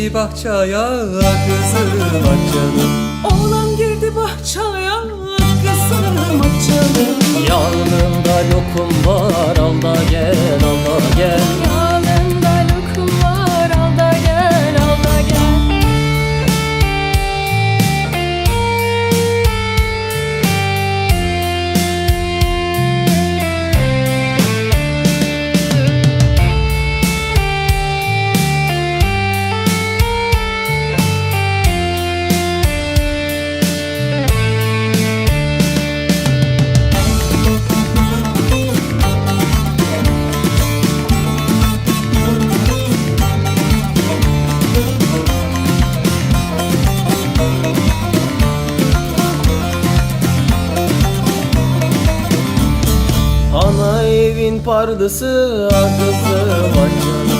girdi bahçaya kızım aç canım. Oğlan girdi bahçeye kızım açalım Yanında lokum var Ana evin kızım aç canım